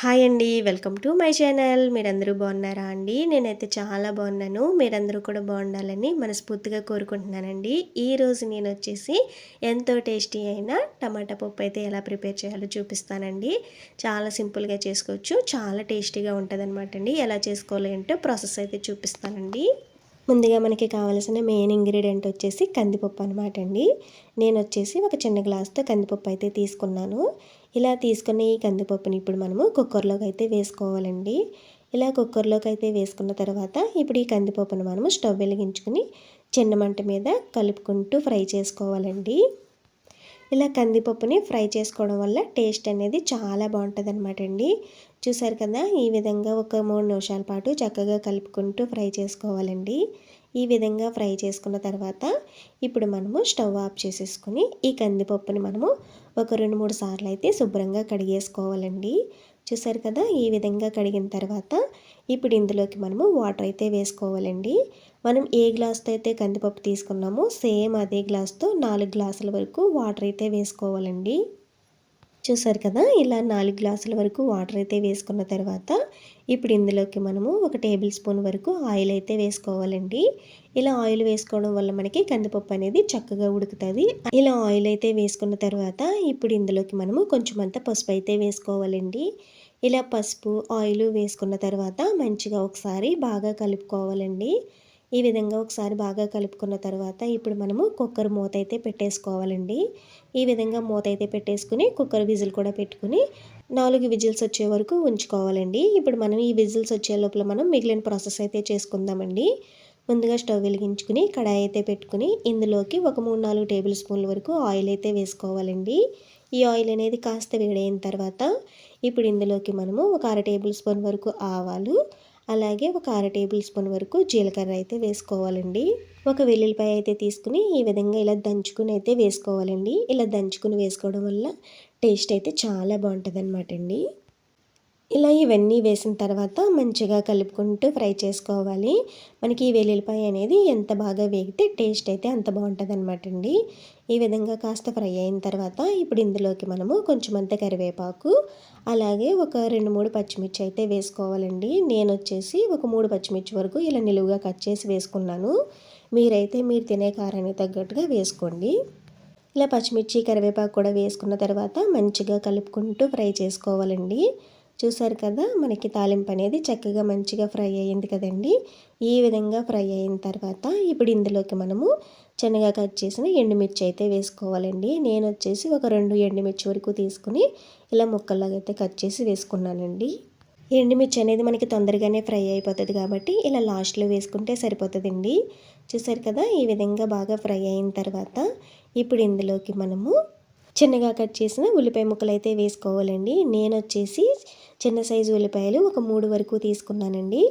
Hi అండి. Welcome to my channel. మీరందరూ బాగున్నారా అండి? నేనైతే చాలా బాగున్నాను. మీరందరూ కూడా బాగుండాలని మనస్ఫూర్తిగా కోరుకుంటున్నానండి. ఈరోజు నేను వచ్చేసి ఎంతో టేస్టీ అయిన టమాటా పప్పు అయితే ఎలా ప్రిపేర్ చేయాలో చూపిస్తానండి. చాలా సింపుల్గా చేసుకోవచ్చు. చాలా టేస్టీగా ఉంటుంది అనమాట అండి. ఎలా చేసుకోవాలి అంటే ప్రాసెస్ అయితే చూపిస్తానండి. ముందుగా మనకి కావాల్సిన మెయిన్ ఇంగ్రీడియంట్ వచ్చేసి కందిపప్పు అనమాట అండి. నేను వచ్చేసి ఒక చిన్న గ్లాస్తో కందిపప్పు అయితే తీసుకున్నాను. ఇలా తీసుకున్న ఈ కందిపప్పుని ఇప్పుడు మనము కుక్కర్లోకి అయితే వేసుకోవాలండి. ఇలా కుక్కర్లోకి అయితే వేసుకున్న తర్వాత ఇప్పుడు ఈ కందిపప్పును మనము స్టవ్ వెలిగించుకుని చిన్న మంట మీద కలుపుకుంటూ ఫ్రై చేసుకోవాలండి. ఇలా కందిపప్పుని ఫ్రై చేసుకోవడం వల్ల టేస్ట్ అనేది చాలా బాగుంటుంది అనమాట అండి. చూసారు కదా ఈ విధంగా ఒక మూడు నిమిషాల పాటు చక్కగా కలుపుకుంటూ ఫ్రై చేసుకోవాలండి. ఈ విధంగా ఫ్రై చేసుకున్న తర్వాత ఇప్పుడు మనము స్టవ్ ఆఫ్ చేసేసుకొని ఈ కందిపప్పుని మనము ఒక రెండు మూడు సార్లు అయితే శుభ్రంగా కడిగేసుకోవాలండి. చూసారు కదా ఈ విధంగా కడిగిన తర్వాత ఇప్పుడు ఇందులోకి మనము వాటర్ అయితే వేసుకోవాలండి. మనం ఏ గ్లాస్తో అయితే కందిపప్పు తీసుకున్నామో సేమ్ అదే గ్లాస్తో నాలుగు గ్లాసుల వరకు వాటర్ అయితే వేసుకోవాలండి. చూసారు కదా ఇలా నాలుగు గ్లాసుల వరకు వాటర్ అయితే వేసుకున్న తర్వాత ఇప్పుడు ఇందులోకి మనము ఒక టేబుల్ స్పూన్ వరకు ఆయిల్ అయితే వేసుకోవాలండి. ఇలా ఆయిల్ వేసుకోవడం వల్ల మనకి కందిపప్పు అనేది చక్కగా ఉడుకుతుంది. ఇలా ఆయిల్ అయితే వేసుకున్న తర్వాత ఇప్పుడు ఇందులోకి మనము కొంచెం అంత పసుపు అయితే వేసుకోవాలండి. ఇలా పసుపు ఆయిల్ వేసుకున్న తర్వాత మంచిగా ఒకసారి బాగా కలుపుకోవాలండి. ఈ విధంగా ఒకసారి బాగా కలుపుకున్న తర్వాత ఇప్పుడు మనము కుక్కర్ మూత అయితే పెట్టేసుకోవాలండి. ఈ విధంగా మూత అయితే పెట్టేసుకుని కుక్కర్ విజిల్ కూడా పెట్టుకుని నాలుగు విజిల్స్ వచ్చే వరకు ఉంచుకోవాలండి. ఇప్పుడు మనం ఈ విజిల్స్ వచ్చే లోపల మనం మిగిలిన ప్రాసెస్ అయితే చేసుకుందామండి. ముందుగా స్టవ్ వెలిగించుకుని కడాయి అయితే పెట్టుకుని ఇందులోకి ఒక మూడు నాలుగు టేబుల్ స్పూన్ల వరకు ఆయిల్ అయితే వేసుకోవాలండి. ఈ ఆయిల్ అనేది కాస్త వేడైన తర్వాత ఇప్పుడు ఇందులోకి మనము ఒక అర టేబుల్ స్పూన్ వరకు ఆవాలు అలాగే ఒక అర టేబుల్ స్పూన్ వరకు జీలకర్ర అయితే వేసుకోవాలండి. ఒక వెల్లుల్లిపాయ అయితే తీసుకుని ఈ విధంగా ఇలా దంచుకుని అయితే వేసుకోవాలండి. ఇలా దంచుకుని వేసుకోవడం వల్ల టేస్ట్ అయితే చాలా బాగుంటుంది అనమాట అండి ఇలా ఇవన్నీ వేసిన తర్వాత మంచిగా కలుపుకుంటూ ఫ్రై చేసుకోవాలి. మనకి ఈ వెల్లుల్లిపాయ అనేది ఎంత బాగా వేగితే టేస్ట్ అయితే అంత బాగుంటుంది అనమాట అండి. ఈ విధంగా కాస్త ఫ్రై అయిన తర్వాత ఇప్పుడు ఇందులోకి మనము కొంచెం అంత కరివేపాకు అలాగే ఒక రెండు మూడు పచ్చిమిర్చి అయితే వేసుకోవాలండి. నేను వచ్చేసి ఒక మూడు పచ్చిమిర్చి వరకు ఇలా నిలువుగా కట్ చేసి వేసుకున్నాను. మీరైతే మీరు తినే కారానికి తగ్గట్టుగా వేసుకోండి. ఇలా పచ్చిమిర్చి కరివేపాకు కూడా వేసుకున్న తర్వాత మంచిగా కలుపుకుంటూ ఫ్రై చేసుకోవాలండి. చూసారు కదా మనకి తాలింపు అనేది చక్కగా మంచిగా ఫ్రై అయ్యింది కదండి. ఈ విధంగా ఫ్రై అయిన తర్వాత ఇప్పుడు ఇందులోకి మనము చిన్నగా కట్ చేసిన ఎండుమిర్చి అయితే వేసుకోవాలండి. నేను వచ్చేసి ఒక రెండు ఎండుమిర్చి వరకు తీసుకుని ఇలా ముక్కల్లాగా అయితే కట్ చేసి వేసుకున్నానండి. ఎండుమిర్చి అనేది మనకి తొందరగానే ఫ్రై అయిపోతుంది కాబట్టి ఇలా లాస్ట్లో వేసుకుంటే సరిపోతుందండి. చూసారు కదా ఈ విధంగా బాగా ఫ్రై అయిన తర్వాత ఇప్పుడు ఇందులోకి మనము చిన్నగా కట్ చేసిన ఉల్లిపాయ ముక్కలు అయితే వేసుకోవాలండి. నేను వచ్చేసి చిన్న సైజు ఉల్లిపాయలు ఒక మూడు వరకు తీసుకున్నానండి.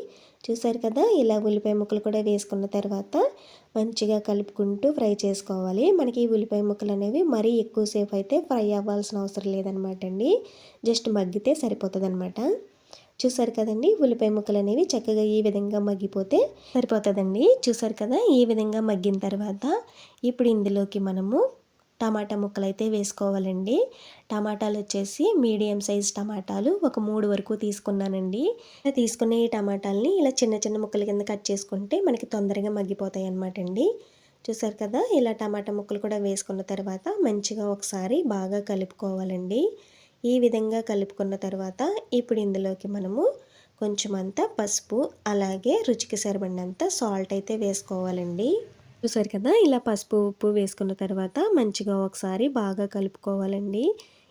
చూసారు కదా ఇలా ఉల్లిపాయ ముక్కలు కూడా వేసుకున్న తర్వాత మంచిగా కలుపుకుంటూ ఫ్రై చేసుకోవాలి. మనకి ఈ ఉల్లిపాయ ముక్కలు అనేవి మరీ ఎక్కువసేపు అయితే ఫ్రై అవ్వాల్సిన అవసరం లేదనమాట అండి. జస్ట్ మగ్గితే సరిపోతుంది అనమాట చూసారు కదండి ఉల్లిపాయ ముక్కలు అనేవి చక్కగా ఈ విధంగా మగ్గిపోతే సరిపోతుందండి. చూసారు కదా ఈ విధంగా మగ్గిన తర్వాత ఇప్పుడు ఇందులోకి మనము టమాటా ముక్కలు అయితే వేసుకోవాలండి. టమాటాలు వచ్చేసి మీడియం సైజ్ టమాటాలు ఒక మూడు వరకు తీసుకున్నానండి. తీసుకున్న ఈ టమాటాలని ఇలా చిన్న చిన్న ముక్కల కింద కట్ చేసుకుంటే మనకి తొందరగా మగ్గిపోతాయి అన్నమాట అండి చూసారు కదా ఇలా టమాటా ముక్కలు కూడా వేసుకున్న తర్వాత మంచిగా ఒకసారి బాగా కలుపుకోవాలండి. ఈ విధంగా కలుపుకున్న తర్వాత ఇప్పుడు ఇందులోకి మనము కొంచెం అంతా పసుపు అలాగే రుచికి సరిపడినంత సాల్ట్ అయితే వేసుకోవాలండి. చూసారు కదా ఇలా పసుపు ఉప్పు వేసుకున్న తర్వాత మంచిగా ఒకసారి బాగా కలుపుకోవాలండి.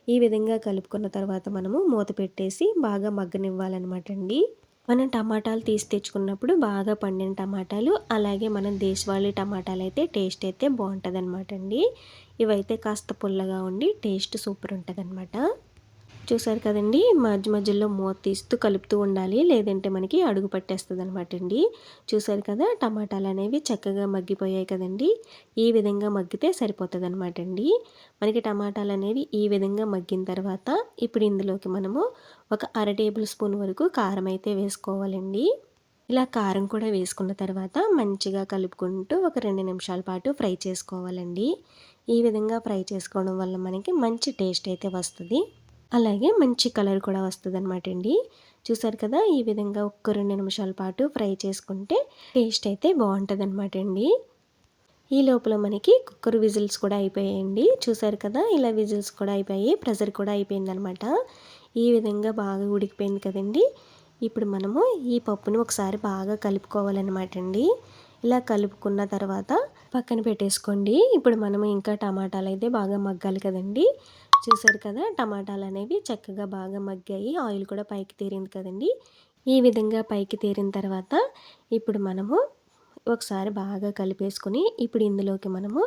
ఈ విధంగా కలుపుకున్న తర్వాత మనము మూత పెట్టేసి బాగా మగ్గనివ్వాలన్నమాట అండి. మనం టమాటాలు తీసి తెచ్చుకున్నప్పుడు బాగా పండిన టమాటాలు అలాగే మనం దేశవాళీ టమాటాలు అయితే టేస్ట్ అయితే బాగుంటుంది అనమాట అండి. ఇవైతే కాస్త పుల్లగా ఉండి టేస్ట్ సూపర్ ఉంటుంది అనమాట చూసారు కదండి మధ్య మధ్యలో మూత తీస్తూ కలుపుతూ ఉండాలి. లేదంటే మనకి అడుగు పట్టేస్తుంది అనమాట అండి. చూసారు కదా టమాటాలు అనేవి చక్కగా మగ్గిపోయాయి కదండి. ఈ విధంగా మగ్గితే సరిపోతుంది అనమాట అండి. మనకి టమాటాలు అనేవి ఈ విధంగా మగ్గిన తర్వాత ఇప్పుడు ఇందులోకి మనము ఒక అర టేబుల్ స్పూన్ వరకు కారం అయితే వేసుకోవాలండి. ఇలా కారం కూడా వేసుకున్న తర్వాత మంచిగా కలుపుకుంటూ ఒక రెండు నిమిషాల పాటు ఫ్రై చేసుకోవాలండి. ఈ విధంగా ఫ్రై చేసుకోవడం వల్ల మనకి మంచి టేస్ట్ అయితే వస్తుంది. అలాగే మంచి కలర్ కూడా వస్తుంది అనమాట అండి. చూసారు కదా ఈ విధంగా ఒక్క రెండు నిమిషాల పాటు ఫ్రై చేసుకుంటే టేస్ట్ అయితే బాగుంటుంది అనమాట అండి. ఈ లోపల మనకి కుక్కర్ విజిల్స్ కూడా అయిపోయాయండి. చూసారు కదా ఇలా విజిల్స్ కూడా అయిపోయాయి ప్రెషర్ కూడా అయిపోయింది అనమాట ఈ విధంగా బాగా ఉడికిపోయింది కదండి. ఇప్పుడు మనము ఈ పప్పును ఒకసారి బాగా కలుపుకోవాలన్నమాట అండి. ఇలా కలుపుకున్న తర్వాత పక్కన పెట్టేసుకోండి. ఇప్పుడు మనము ఇంకా టమాటాలు అయితే బాగా మగ్గాలి కదండి. చూసారు కదా టమాటాలు అనేవి చక్కగా బాగా మగ్గాయి ఆయిల్ కూడా పైకి తేరింది కదండి. ఈ విధంగా పైకి తేరిన తర్వాత ఇప్పుడు మనము ఒకసారి బాగా కలిపేసుకొని ఇప్పుడు ఇందులోకి మనము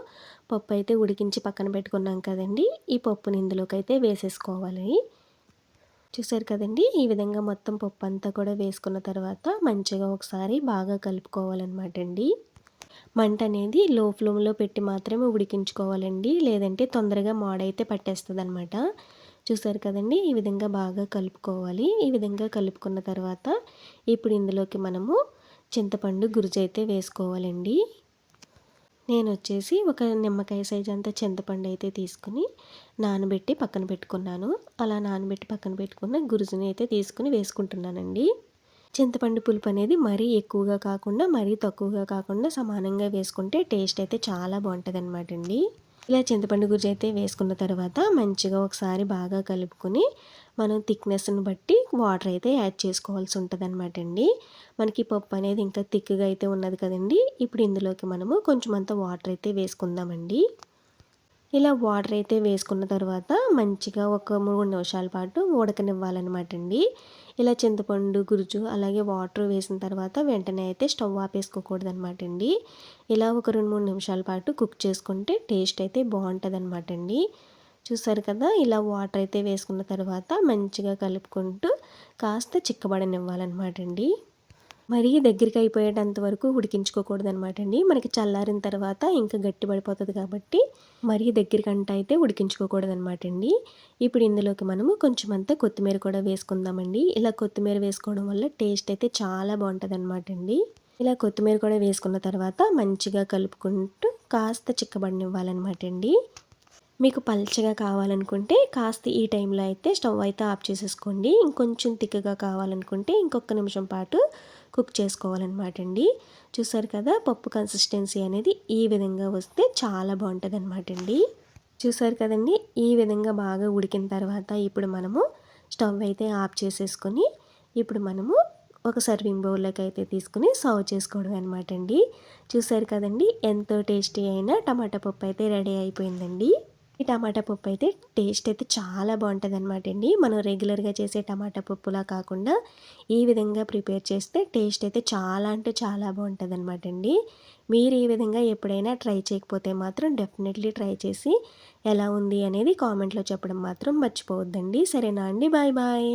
పప్పు అయితే ఉడికించి పక్కన పెట్టుకున్నాం కదండి. ఈ పప్పుని ఇందులోకి అయితే వేసేసుకోవాలి. చూసారు కదండి ఈ విధంగా మొత్తం పప్పు అంతా కూడా వేసుకున్న తర్వాత మంచిగా ఒకసారి బాగా కలుపుకోవాలన్నమాట అండి. మంట అనేది లో ఫ్లేమ్లో పెట్టి మాత్రమే ఉడికించుకోవాలండి. లేదంటే తొందరగా మాడైతే పట్టేస్తుంది అనమాట చూసారు కదండి? ఈ విధంగా బాగా కలుపుకోవాలి. ఈ విధంగా కలుపుకున్న తర్వాత ఇప్పుడు ఇందులోకి మనము చింతపండు గురుజు అయితే వేసుకోవాలండి. నేను వచ్చేసి ఒక నిమ్మకాయ సైజ్ అంత చింతపండు అయితే తీసుకుని నానబెట్టి పక్కన పెట్టుకున్నాను. అలా నానబెట్టి పక్కన పెట్టుకున్న గురుజుని అయితే తీసుకుని వేసుకుంటున్నానండి. చింతపండు పులుపు అనేది మరీ ఎక్కువగా కాకుండా మరీ తక్కువగా కాకుండా సమానంగా వేసుకుంటే టేస్ట్ అయితే చాలా బాగుంటుంది అనమాట అండి. ఇలా చింతపండు గుజ్జు అయితే వేసుకున్న తర్వాత మంచిగా ఒకసారి బాగా కలుపుకొని మనం థిక్నెస్ని బట్టి వాటర్ అయితే యాడ్ చేసుకోవాల్సి ఉంటుంది అనమాట అండి. మనకి పప్పు అనేది ఇంకా థిక్గా అయితే ఉన్నది కదండి. ఇప్పుడు ఇందులోకి మనము కొంచెం అంత వాటర్ అయితే వేసుకుందామండి. ఇలా వాటర్ అయితే వేసుకున్న తర్వాత మంచిగా ఒక మూడు నిమిషాల పాటు ఉడకనివ్వాలన్నమాట అండి. ఇలా చింతపండు గురుజు అలాగే వాటర్ వేసిన తర్వాత వెంటనే అయితే స్టవ్ ఆపేసుకోకూడదు అనమాట అండి. ఇలా ఒక రెండు మూడు నిమిషాల పాటు కుక్ చేసుకుంటే టేస్ట్ అయితే బాగుంటుంది అనమాట అండి చూసారు కదా ఇలా వాటర్ అయితే వేసుకున్న తర్వాత మంచిగా కలుపుకుంటూ కాస్త చిక్కబడనివ్వాలన్నమాట అండి. మరీ దగ్గరికి అయిపోయేటంత వరకు ఉడికించుకోకూడదనమాట అండి. మనకి చల్లారిన తర్వాత ఇంకా గట్టి పడిపోతుంది కాబట్టి మరీ దగ్గరికంట అయితే ఉడికించుకోకూడదనమాట అండి. ఇప్పుడు ఇందులోకి మనము కొంచెం అంతా కొత్తిమీర కూడా వేసుకుందామండి. ఇలా కొత్తిమీర వేసుకోవడం వల్ల టేస్ట్ అయితే చాలా బాగుంటుంది అనమాట అండి. ఇలా కొత్తిమీర కూడా వేసుకున్న తర్వాత మంచిగా కలుపుకుంటూ కాస్త చిక్కబడినివ్వాలన్నమాట అండి. మీకు పల్చగా కావాలనుకుంటే కాస్త ఈ టైంలో అయితే స్టవ్ అయితే ఆఫ్ చేసేసుకోండి. ఇంకొంచెం తిక్కగా కావాలనుకుంటే ఇంకొక నిమిషం పాటు కుక్ చేసుకోవాలన్నమాట అండి చూసారు కదా పప్పు కన్సిస్టెన్సీ అనేది ఈ విధంగా వస్తే చాలా బాగుంటుంది అనమాట అండి చూసారు కదండి ఈ విధంగా బాగా ఉడికిన తర్వాత ఇప్పుడు మనము స్టవ్ అయితే ఆఫ్ చేసేసుకొని ఇప్పుడు మనము ఒక సర్వింగ్ బౌల్లోకి అయితే తీసుకుని సర్వ్ చేసుకోవడం అనమాట అండి చూసారు కదండి ఎంతో టేస్టీ అయిన టమాటా పప్పు అయితే రెడీ అయిపోయిందండి. ఈ టమాటా పప్పు అయితే టేస్ట్ అయితే చాలా బాగుంటుంది అనమాట అండి మనం రెగ్యులర్గా చేసే టమాటా పప్పులా కాకుండా ఈ విధంగా ప్రిపేర్ చేస్తే టేస్ట్ అయితే చాలా అంటే చాలా బాగుంటుంది అనమాట అండి మీరు ఈ విధంగా ఎప్పుడైనా ట్రై చేయకపోతే మాత్రం డెఫినెట్లీ ట్రై చేసి ఎలా ఉంది అనేది కామెంట్లో చెప్పడం మాత్రం మర్చిపోవద్దండి. సరేనా అండి? Bye bye.